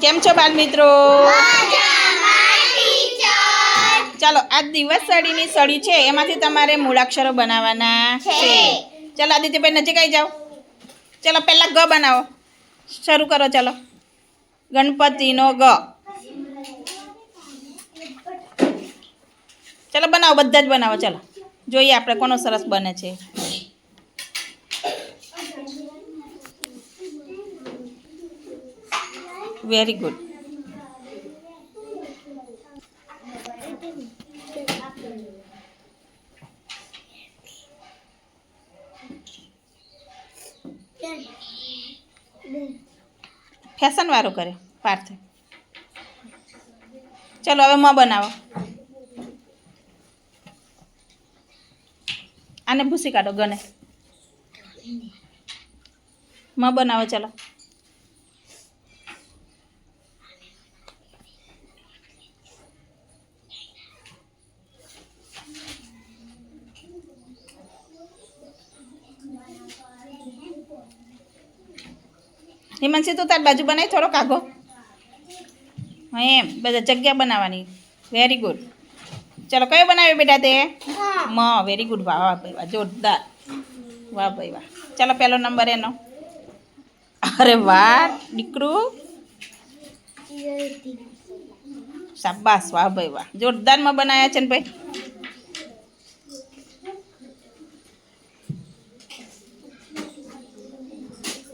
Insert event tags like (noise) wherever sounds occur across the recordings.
કેમ છો બાલ મિત્રો ચાલો આ દિવસ સળીની સળી છે એમાંથી તમારે મૂળાક્ષરો બનાવવાના છે. ચાલો આદિત્યભાઈ નજીક આવી જાઓ. ચાલો પહેલાં ગ બનાવો. શરૂ કરો ચાલો. ગણપતિનો ગ. ચાલો બનાવો બધા જ બનાવો ચાલો. જોઈએ આપણે કોનો સરસ બને છે. વેરી ગુડ ફેશન વાળું કરે પાર્થ. ચલો, હવે મ બનાવો. આને ભૂસી કાઢો ગણે મ બનાવો, ચલો. હિમાંશી તું તાર બાજુ બનાવી થોડો કાગો હા એમ. બધા જગ્યા બનાવવાની. વેરી ગુડ ચલો કયો બનાવ્યો બેટા તે? મ વેરી ગુડ વાહ વાહ ભાઈ વાહ જોરદાર. વાહ ભાઈ વાહ. ચાલો પહેલો નંબર એનો. અરે વાહ દીકરું. શાબાશ. વાહ ભાઈ વાહ. જોરદારમાં બનાવ્યા છે ને ભાઈ.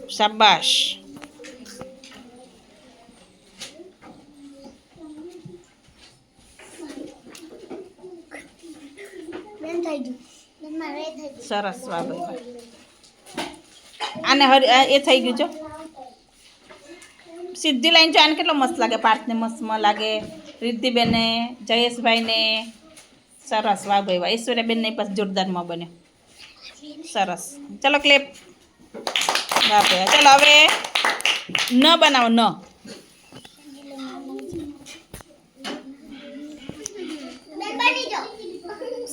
શાબાશ. સરસ ભાઈ આને હરી એ થઈ ગયું જો સીધી લાઈન જો આને કેટલો મસ્ત લાગે. પાર્થને મસ્ત મ લાગે. રિદ્ધિબેને, જયેશભાઈને. સરસ વાહ ભાઈ વાહ ઐશ્વર્યાબેનને પાસ જોરદારમાં બન્યો. સરસ. ચલો ક્લેપ વાહ ભાઈ ચલો હવે ન બનાવો, ન.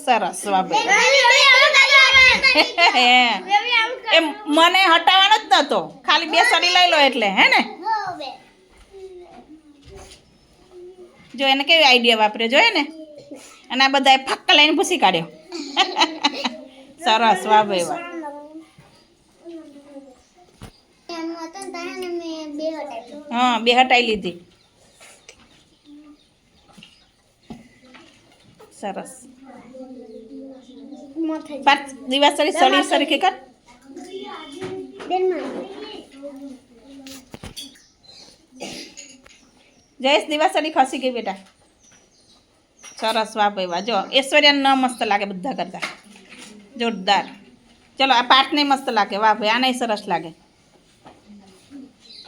સરસ વાહ ભાઈ એ મને હટાવવાનો જ નહોતો ખાલી બે સડી લઈ લો એટલે, હે ને? જો એને કેવી આઈડિયા વાપર્યો જોઈએ ને? અને આ બધાએ ફક્ક લઈને ભૂસી કાઢ્યો. સરસ, વાહ ભાઈ, વાહ. હા, બે હટાઈ લીધી. સરસ. પાર્થ દિવસ સરી સળી સરી કર જયેશ દિવસ સડી ખસી ગઈ બેટા સરસ વાહ ભાઈ વાહ જો ઐશ્વર્યાને ન મસ્ત લાગે બધા કરતા જોરદાર ચલો આ પાઠ નહીં મસ્ત લાગે વાહ ભાઈ આ નહીં સરસ લાગે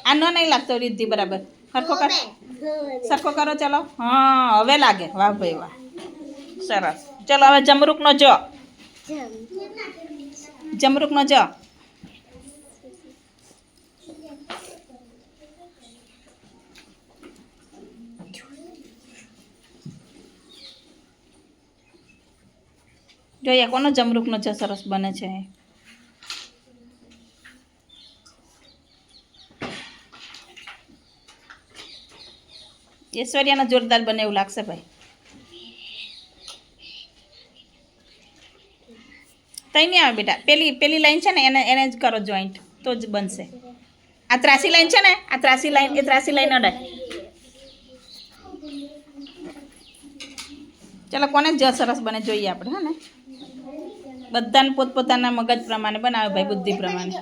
આ ન નહીં લાગતો રિદ્ધિ બરાબર સરખો કર સરખો કરો ચલો હા હવે લાગે વાહ ભાઈ વાહ સરસ ચલો હવે જમરૂકનો જ જમરૂકનો જ. જોઈએ કોનો જમરૂકનો જ સરસ બને છે. ઐશ્વર્યાનો જોરદાર બને એવું લાગશે ભાઈ. તઈ નહીં આવે બેટા. પેલી પેલી લાઈન છે ને એને એને જ કરો જોઈન્ટ તો જ બનશે. આ ત્રાસી લાઈન છે ને આ ત્રાસી લાઈન એ ત્રાસી લાઈન અડાય ચાલો કોને જ સરસ બને જોઈએ આપણે હા ને? બધાને પોતપોતાના મગજ પ્રમાણે બનાવે ભાઈ બુદ્ધિ પ્રમાણે.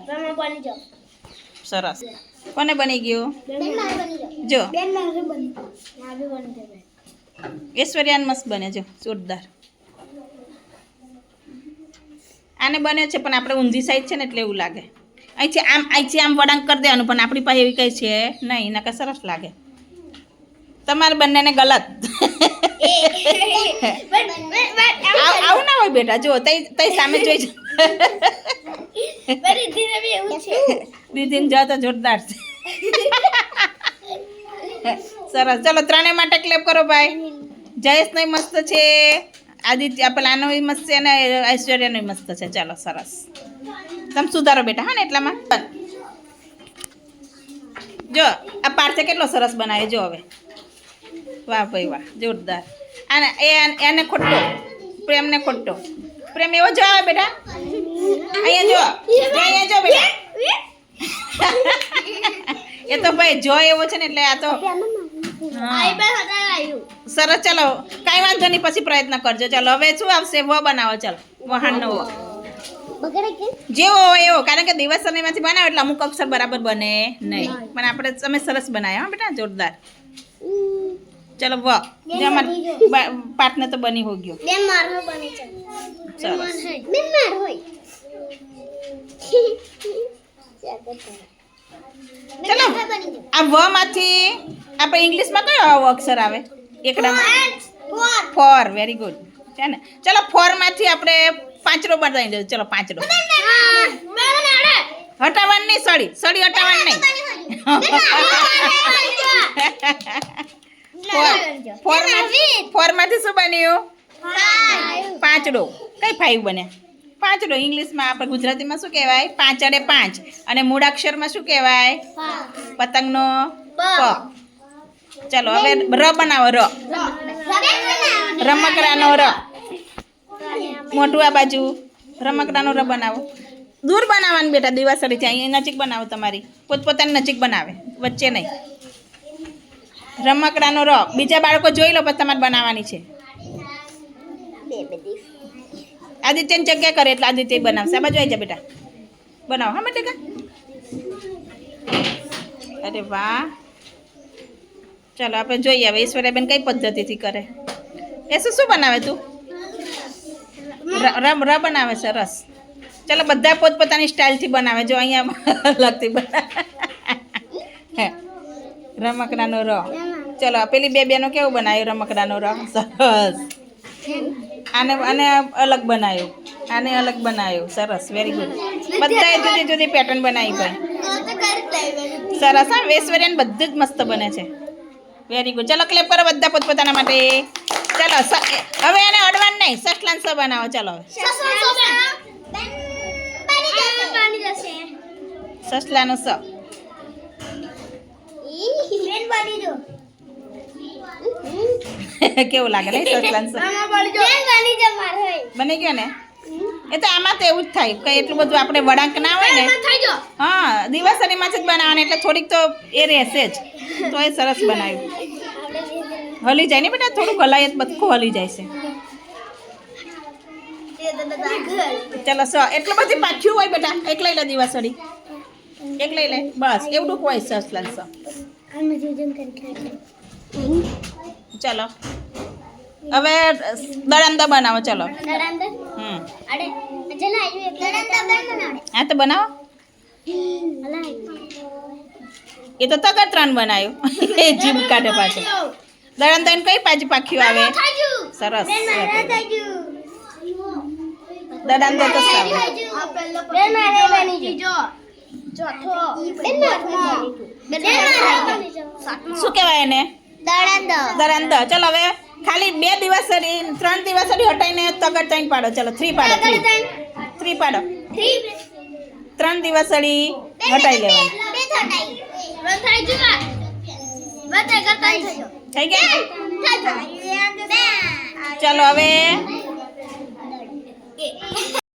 સરસ. કોને બની ગયું? જો. ઐશ્વર્યાન મસ્ત બને જો. જોરદાર. આને બને છે, પણ આપણે ઊંધી સાઈડ છે ને એટલે એવું લાગે. અહીંથી આમ અહીંથી આમ વળાંક કરી દેવાનું, પણ આપણી પાસે એવી કંઈ છે નહીં, એના કાંઈ સરસ લાગે. તમારે બંનેને ગલત. આવ- ના હોય બેટા જો તઈ સામે જોઈ દીદીને જાઓ તો જોરદાર છે. સરસ. ચલો ત્રણેય માટે ક્લેપ કરો, ભાઈ. જયેશ નહીં મસ્ત છે. આદિત્ય પેલાનો મસ્ત છે અને ઐશ્વર્યાનો મસ્ત છે. ચાલો સરસ. તમે સુધારો બેટા હા ને એટલામાં? જો આ પાર્થે કેટલો સરસ બનાવ્યો જો હવે. વાહ ભાઈ વાહ જોરદાર. અને એ એને ખોટો. પ્રેમને ખોટો. પ્રેમ એવો જો આવે બેટા. અહીંયા જો અહીંયા જો બેટા. એ તો ભાઈ જો એવો છે ને એટલે આ તો સરસ ચાલો. કાંઈ વાંધો નહીં પછી પ્રયત્ન કરજો. ચાલો હવે શું આવશે? વ બનાવો ચાલો. વહાણનો વ. જેવો હોય એવો કારણ કે દિવસ સમયમાંથી બનાવો એટલે અમુક અક્ષર બરાબર બને નહીં. પણ આપણે તમે સરસ બનાવ્યા હા બેટા જોરદાર. ચલો વ. પાઠને તો બની હો ગયો. સરસ. ચલો આ વ માંથી આપણે ઇંગ્લિશમાં કયો અક્ષર આવે? એકડામાં. ફોર. વેરી ગુડ છે ને? ચલો ફોરમાંથી આપણે પાંચડો બનાવી દઉં. ચલો પાંચડો હટાવવાની નહીં સળી. સળી હટાવવાની નહીં. ફોર. માંથી શું? બન્યું? પાંચડો. કઈ ફાઈવ બને? પાંચડો. ઇંગ્લિશમાં આપણે ગુજરાતીમાં શું કહેવાય? પાંચ અડે પાંચ. અને મૂળાક્ષરમાં શું કહેવાય? પતંગનો પ. ચલો હવે ર બનાવો ર. રમકડાનો ર મોઢું આ બાજુ. રમકડાનો ર બનાવો. દૂર બનાવવાનું બેટા દિવાસળીથી અહીં નજીક બનાવો તમારી. પોતપોતાની નજીક બનાવે. વચ્ચે નહીં. રમકડાનો ર બીજા બાળકો જોઈ લો પછી તમારે બનાવવાની છે. આદિત્યની જગ્યા કરે એટલે આદિત્ય બનાવશે. આ બાજુ આવી જા બેટા. બનાવો. હા, બેટા. અરે વાહ. ચાલો, આપણે જોઈએ હવે. ઈશ્વરાબેન કઈ પદ્ધતિથી કરે. એ શું શું બનાવે તું? ર- ર બનાવે છે, રસ. ચાલો બધા પોતપોતાની સ્ટાઇલથી બનાવે. જો અહીંયા અલગથી બનાવે રમકડાનો ર ચલો પેલી બે બેનો કેવું બનાવ્યું રમકડાનો ર સરસ. આને આને અલગ બનાવ્યું. આને અલગ બનાવ્યું. સરસ. વેરી ગુડ બધાએ જુદી જુદી પેટર્ન બનાવી ભાઈ. સરસ, હા. વેશ્વર્યાને બધું જ મસ્ત બને છે. વેરી ગુડ ચલો ક્લેપ કરો બધા પોતપોતાના માટે. ચલો સ- હવે એને અડવાન નહીં સસલાન સ બનાવો ચલો સસલાનો સ (laughs) કેવું લાગે ને સસલાન સ? બની ગયો ને? એ તો આમાં તો એવું જ થાય. કે એટલું બધું આપણે વળાંક ના હોય ને. હા દિવાસળીમાંથી જ બનાવવાનું એટલે થોડીક તો એ રહેશે જ. તો એ સરસ બનાવ્યું. હલી જાય ને બેટા થોડુંક હલાય બધું હલી જાય છે. ચાલો સ એટલું બધી પાછું હોય બેટા. એક લઈ લે દિવાસળી. એક લઈ લે. બસ એવડું હોય સસલાન સ. ચાલો. હવે દળાંદા બનાવો ચાલો. હમ. હા તો બનાવો. એ તો તગર ત્રણ બનાવ્યું (laughs) એ જીભ કાઢે પાછળ દળાંદા કઈ પાછી પાખ્યું આવે સરસ દળાંદા તો સારું શું કહેવાય એને દળાંદા ચલો હવે ખાલી બે દિવસ સડી ત્રણ દિવસ સડી હટાઈને તગર ત્રણ પાડો ચલો થ્રી પાડો થ્રી થ્રી પાડો ત્રણ દિવસ સડી હટાઈ લેવાની થઈ ગયા? ચલો હવે